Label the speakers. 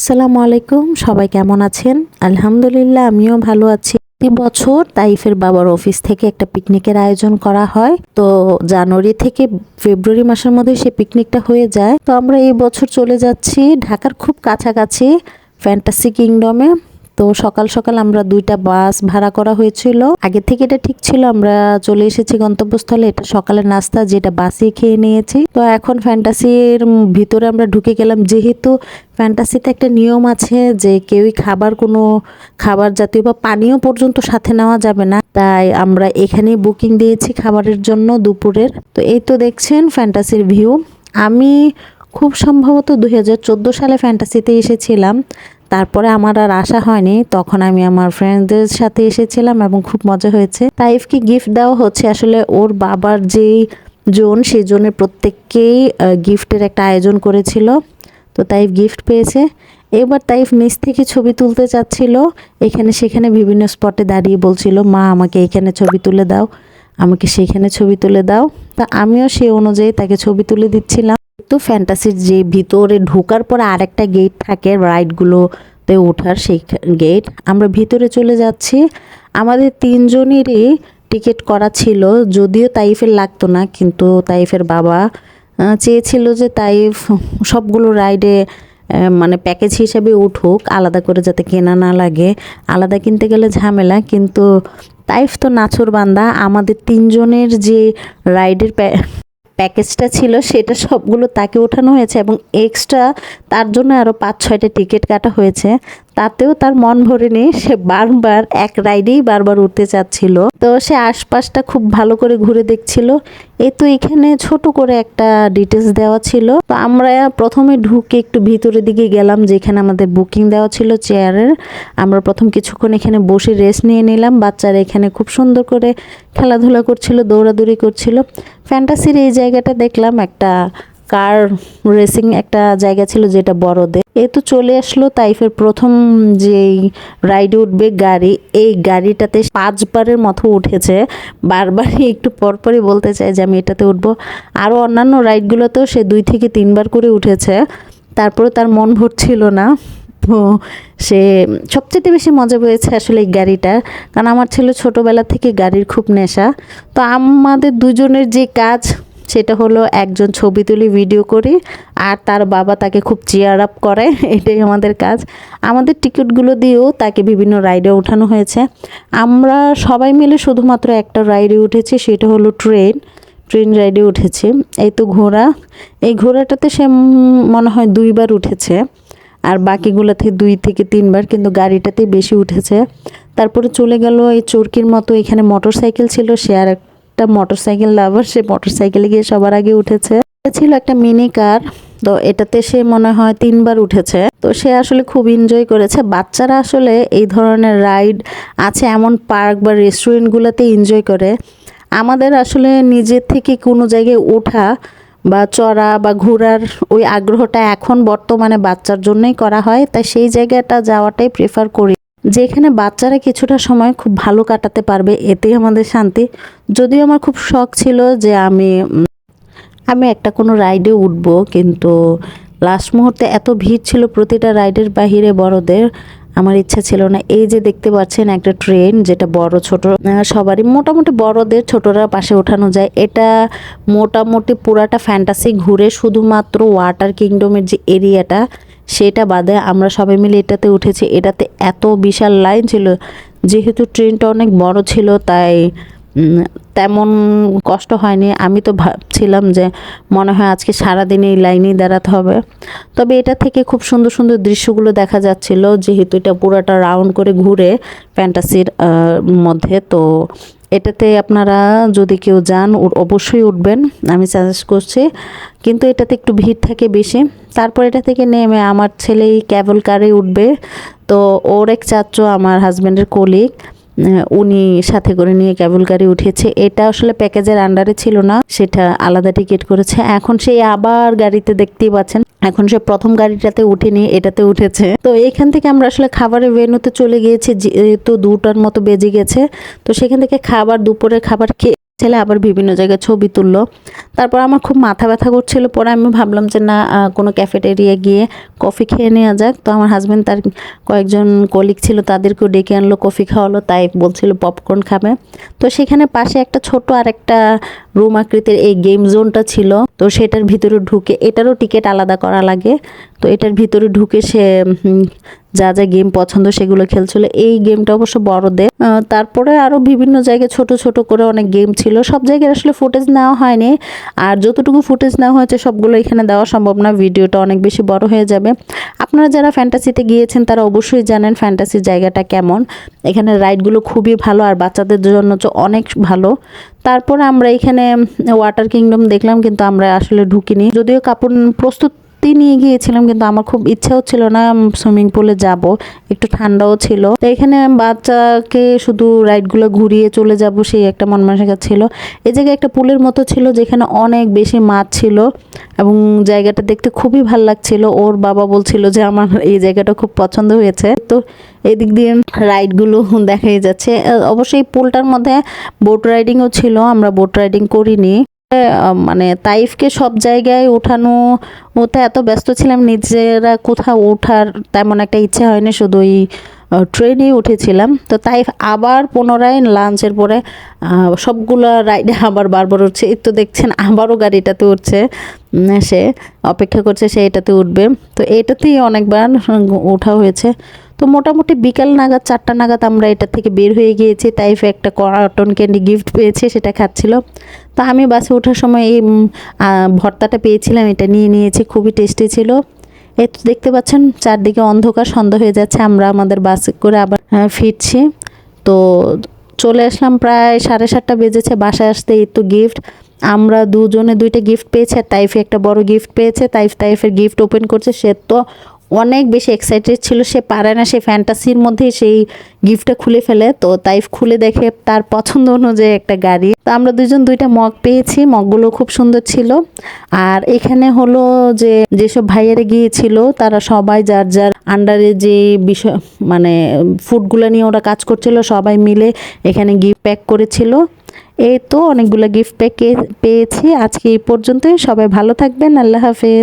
Speaker 1: আসসালামু আলাইকুম, সবাই কেমন আছেন? আলহামদুলিল্লাহ, আমিও ভালো আছি। প্রতি বছর তাইফের বাবার অফিস থেকে একটা পিকনিকের আয়োজন করা হয়। তো জানুয়ারি থেকে ফেব্রুয়ারি মাসের মধ্যে সে পিকনিকটা হয়ে যায়। তো আমরা এই বছর চলে যাচ্ছি ঢাকার খুব কাছাকাছি ফ্যান্টাসি কিংডমে। তো সকাল সকাল আমরা দুইটা বাস ভাড়া করা হয়েছিল। আগে থেকে এটা ঠিক ছিল, আমরা চলে এসেছি গন্তব্যস্থলে। এটা সকালের নাস্তা, যেটা বাসে খেয়ে নিয়েছি। তো এখন ফ্যান্টাসির ভিতরে আমরা ঢুকে গেলাম। যেহেতু ফ্যান্টাসিতে একটা নিয়ম আছে যে কেউই খাবার, কোনো খাবার জাতীয় বা পানীয় পর্যন্ত সাথে নেওয়া যাবে না। তাই আমরা এখানেই বুকিং দিয়েছি খাবারের জন্য দুপুরের। তো এই তো দেখছেন ফ্যান্টাসির ভিউ। আমি খুব সম্ভবত দুই হাজার চোদ্দ সালে ফ্যান্টাসিতে এসেছিলাম। তারপরে আমার আর আশা হয়নি। তখন আমি আমার ফ্রেন্ডদের সাথে এসেছিলাম এবং খুব মজা হয়েছে। তাইফকে গিফট দেওয়া হচ্ছে। আসলে ওর বাবার যেই জোন, সেই জোনের প্রত্যেককেই গিফটের একটা আয়োজন করেছিল। তো তাইফ গিফট পেয়েছে। এবার তাইফ নিচ থেকে ছবি তুলতে চাচ্ছিল। এখানে সেখানে বিভিন্ন স্পটে দাঁড়িয়ে বলছিল, মা, আমাকে এখানে ছবি তুলে দাও। আমাকে সেখানে ছবি তুলে দাও। তা আমিও সেই অনুযায়ী তাকে ছবি তুলে দিচ্ছিলাম। তো ফ্যান্টাসির যে ভিতরে ঢোকার পর আরেকটা গেট থাকে রাইডগুলোতে ওঠার সেই গেট আমরা ভিতরে চলে যাচ্ছি। আমাদের তিনজনেরই টিকিট করা ছিল, যদিও তাইফের লাগতো না, কিন্তু তাইফের বাবা চেয়েছিল যে তাইফ সবগুলো রাইডে মানে প্যাকেজ হিসেবে উঠুক, আলাদা করে যাতে কেনা না লাগে। আলাদা কিনতে গেলে ঝামেলা, কিন্তু তাইফ তো নাছর বান্দা, আমাদের তিনজনের যে রাইডের প্যাকেজটা ছিল, সেটা সবগুলো তাকে ওঠানো হয়েছে এবং এক্সট্রা তার জন্য আরও পাঁচ ছয়টা টিকিট কাটা হয়েছে। তাতেও তার মন ভরে ভরেনি সে বারবার এক রাইডেই বারবার উঠতে চাচ্ছিল। তো সে আশপাশটা খুব ভালো করে ঘুরে দেখছিল। এই তো এখানে ছোট করে একটা ডিটেলস দেওয়া ছিল। তো আমরা প্রথমে ঢুকে একটু ভিতরের দিকে গেলাম, যেখানে আমাদের বুকিং দেওয়া ছিল চেয়ারের আমরা প্রথম কিছুক্ষণ এখানে বসে রেস্ট নিয়ে নিলাম। বাচ্চারা এখানে খুব সুন্দর করে খেলাধুলা করছিল, দৌড়াদৌড়ি করছিল। ফ্যান্টাসির এই জায়গাটা দেখলাম একটা কার রেসিং একটা জায়গা ছিল যেটা বড়দের। এ তো চলে আসলো তাইফের প্রথম যেই রাইডে উঠবে গাড়ি। এই গাড়িটাতে পাঁচবারের মতো উঠেছে। বারবারই একটু পরপরই বলতে চাই যে আমি এটাতে উঠবো। আরও অন্যান্য রাইডগুলোতেও সে দুই থেকে তিনবার করে উঠেছে। তারপরে তার মন ভরছিল না। তো সে সবচেয়ে বেশি মজা পেয়েছে আসলে এই গাড়িটা। কারণ আমার ছেলে ছোটোবেলা থেকে গাড়ির খুব নেশা। তো আমাদের দুজনের যে কাজ সেটা হলো একজন ছবি তুলি ভিডিও করি, আর তার বাবা তাকে খুব চেয়ার আপ করে, এটাই আমাদের কাজ। আমাদের টিকিটগুলো দিয়েও তাকে বিভিন্ন রাইডে ওঠানো হয়েছে। আমরা সবাই মিলে শুধুমাত্র একটা রাইডে উঠেছি, সেটা হলো ট্রেন ট্রেন রাইডে উঠেছি। এই তো ঘোড়া। এই ঘোড়াটাতে সে মনে হয় দুইবার উঠেছে, আর বাকিগুলোতে দুই থেকে তিনবার, কিন্তু গাড়িটাতেই বেশি উঠেছে। তারপরে চলে গেল এই চরকির মতো, এখানে মোটর সাইকেল ছিল, সে আর একটা মোটর সাইকেল লাভার সে মোটর সাইকেলে গিয়ে সবার আগে উঠেছে। ছিল একটা মিনি কার তো এটাতে সে মনে হয় তিনবার উঠেছে। তো সে আসলে খুব এনজয় করেছে। বাচ্চারা আসলে এই ধরনের রাইড আছে এমন পার্ক বা রেস্টুরেন্টগুলোতে এনজয় করে। আমাদের আসলে নিজের থেকে কোনো জায়গায় ওঠা বা চড়া বা ঘোরার ওই আগ্রহটা এখন বর্তমানে বাচ্চার জন্যই করা হয়। তাই সেই জায়গাটা যাওয়াটাই প্রেফার করি। যেখানে বাচ্চারা কিছুটা সময় খুব ভালো কাটাতে পারবে, এতেই আমাদের শান্তি। যদিও আমার খুব শখ ছিল যে আমি আমি একটা কোনো রাইডে উঠবো, কিন্তু লাস্ট মুহূর্তে এত ভিড় ছিল প্রতিটা রাইডের বাহিরে বড়দের, আমার ইচ্ছা ছিল না। এই যে দেখতে পাচ্ছেন একটা ট্রেন, যেটা বড়, ছোট সবারই মোটামুটি বড়দের, ছোটরা পাশে ওঠানো যায়। এটা মোটামুটি পুরাটা ফ্যান্টাসি ঘুরে শুধুমাত্র ওয়াটার কিংডমের যে এরিয়াটা সেটা বাদে আমরা সবাই মিলে এটাতে উঠেছি। এটাতে এত বিশাল লাইন ছিল, যেহেতু ট্রেনটা অনেক বড় ছিল, তাই তেমন কষ্ট হয়নি। আমি তো ভাবছিলাম যে মনে হয় আজকে সারাদিন এই লাইনেই দাঁড়াতে হবে। তবে এটা থেকে খুব সুন্দর সুন্দর দৃশ্যগুলো দেখা যাচ্ছিল, যেহেতু এটা পুরাটা রাউন্ড করে ঘুরে ফ্যান্টাসির মধ্যে। তো এটাতে আপনারা যদি কেউ যান অবশ্যই উঠবেন, আমি সাজেস্ট করছি। কিন্তু এটাতে একটু ভিড় থাকে বেশি। তারপর এটা থেকে নেমে আমার ছেলেই ক্যাবল কারে উঠবে। তো ওর এক চাচ্চু আমার হাজব্যান্ডের কলিগ উনি সাথে করে নিয়ে ক্যাবল গাড়ি উঠেছে এটা আসলে প্যাকেজের আন্ডারে ছিল না, সেটা আলাদা টিকিট করেছে। এখন সেই আবার গাড়িতে দেখতেই পাচ্ছেন, এখন সে প্রথম গাড়িটাতে উঠেনি, এটাতে উঠেছে। তো এখান থেকে আমরা আসলে খাবারের ভেনুতে চলে গিয়েছি, যেহেতু দুটার মতো বেজে গেছে, তো সেখান থেকে খাবার, দুপুরের খাবার খেয়ে ছেলে আবার বিভিন্ন জায়গায় ছবি তুললো। তারপর আমার খুব মাথা ব্যথা করছিল। পরে আমি ভাবলাম যে, না কোনো ক্যাফেটেরিয়া গিয়ে কফি খেয়ে নেওয়া যাক। তো আমার হাজব্যান্ড তার কয়েকজন কলিগ ছিল, তাদেরকেও ডেকে আনলো কফি খাওয়ালো। তাই বলছিল পপকর্ন খাবে। তো সেখানে পাশে একটা ছোট আর একটা রুম আকৃতির এই গেম জোনটা ছিল, তো সেটার ভিতরে ঢুকে, এটারও টিকিট আলাদা করা লাগে। তো এটার ভিতরে ঢুকে সে যা যা গেম পছন্দ সেগুলো খেলছিল। এই গেমটা অবশ্য বড়দের। তারপরে আরও বিভিন্ন জায়গায় ছোট ছোট করে অনেক গেম ছিল। সব জায়গায় আসলে ফুটেজ নেওয়া হয়নি। আর যতটুকু ফুটেজ নেওয়া হয়েছে সবগুলো এখানে দেওয়া সম্ভব না। ভিডিওটা অনেক বেশি বড় হয়ে যাবে। আপনারা যারা ফ্যান্টাসিতে গিয়েছেন, তারা অবশ্যই জানেন ফ্যান্টাসির জায়গাটা কেমন। এখানে রাইডগুলো খুবই ভালো, আর বাচ্চাদের জন্য তো অনেক ভালো। তারপরে আমরা এখানে ওয়াটার কিংডম দেখলাম কিন্তু আমরা আসলে ঢুকিনি। যদিও কাপড় প্রস্তুতি নিয়ে গিয়েছিলাম, কিন্তু আমার খুব ইচ্ছা হচ্ছিল না সুইমিং পুলে যাব। একটু ঠান্ডাও ছিল। তো এখানে বাচ্চাকে শুধু রাইডগুলো ঘুরিয়ে চলে যাব সেই একটা মন মানসিকতা ছিল। এই জায়গায় একটা পুলের মতো ছিল যেখানে অনেক বেশি মাছ ছিল এবং জায়গাটা দেখতে খুবই ভালো লাগছিল। ওর বাবা বলছিল যে আমার এই জায়গাটা খুব পছন্দ হয়েছে। তো এদিক দিয়ে রাইডগুলো দেখাই যাচ্ছে। অবশ্যই পুলটার মধ্যে বোট রাইডিংও ছিল, আমরা বোট রাইডিং করিনি। মানে তাইফকে সব জায়গায় ওঠানো ওতে এত ব্যস্ত ছিলাম, নিজেরা কোথাও ওঠার তেমন একটা ইচ্ছে হয়নি, শুধু ওই ট্রেনেই উঠেছিলাম। তো তাইফ আবার পুনরায় লাঞ্চের পরে সবগুলো রাইডে আবার বারবার উঠছে। এই তো দেখছেন, আবারও গাড়িটাতে উঠছে সে অপেক্ষা করছে, সে এটাতে উঠবে। তো এটাতেই অনেকবার ওঠা হয়েছে। তো মোটামুটি বিকাল নাগাদ, চারটা নাগাদ আমরা এটা থেকে বের হয়ে গিয়েছি, তাইফ একটা কটন ক্যান্ডি গিফট পেয়েছে, সেটা খাচ্ছিল। তো আমি বাসে ওঠার সময় এই ভর্তাটা পেয়েছিলাম, এটা নিয়ে নিয়েছি, খুবই টেস্টি ছিল। এই তো দেখতে পাচ্ছেন, চারদিকে অন্ধকার, সন্ধ্যা হয়ে যাচ্ছে, আমরা আমাদের বাসে করে আবার ফিরছি। তো চলে আসলাম প্রায় সাড়ে সাতটা বেজেছে, বাসায় আসতে এই তো গিফট। আমরা দুজনে দুইটা গিফট পেয়েছি, আর তাইফে একটা বড় গিফট পেয়েছে, তাইফ, তাইফের গিফট ওপেন করছে, সে তো অনেক বেশি এক্সাইটেড ছিল, সে পারে না, সে ফ্যান্টাসির মধ্যে সেই গিফটটা খুলে ফেলে। তো তাইফ খুলে দেখে তার পছন্দ অনুযায়ী একটা গাড়ি। তো আমরা দুজন দুইটা মগ পেয়েছি, মগগুলো খুব সুন্দর ছিল। আর এখানে হলো যে, যেসব ভাইয়েরা গিয়েছিল, তারা সবাই যার যার আন্ডারে যে বিষয় মানে ফুডগুলো নিয়ে ওরা কাজ করছিল, সবাই মিলে এখানে গিফট প্যাক করেছিল। এই তো অনেকগুলো গিফট প্যাক পেয়েছি। আজকে এই পর্যন্তই। সবাই ভালো থাকবেন। আল্লাহ হাফেজ।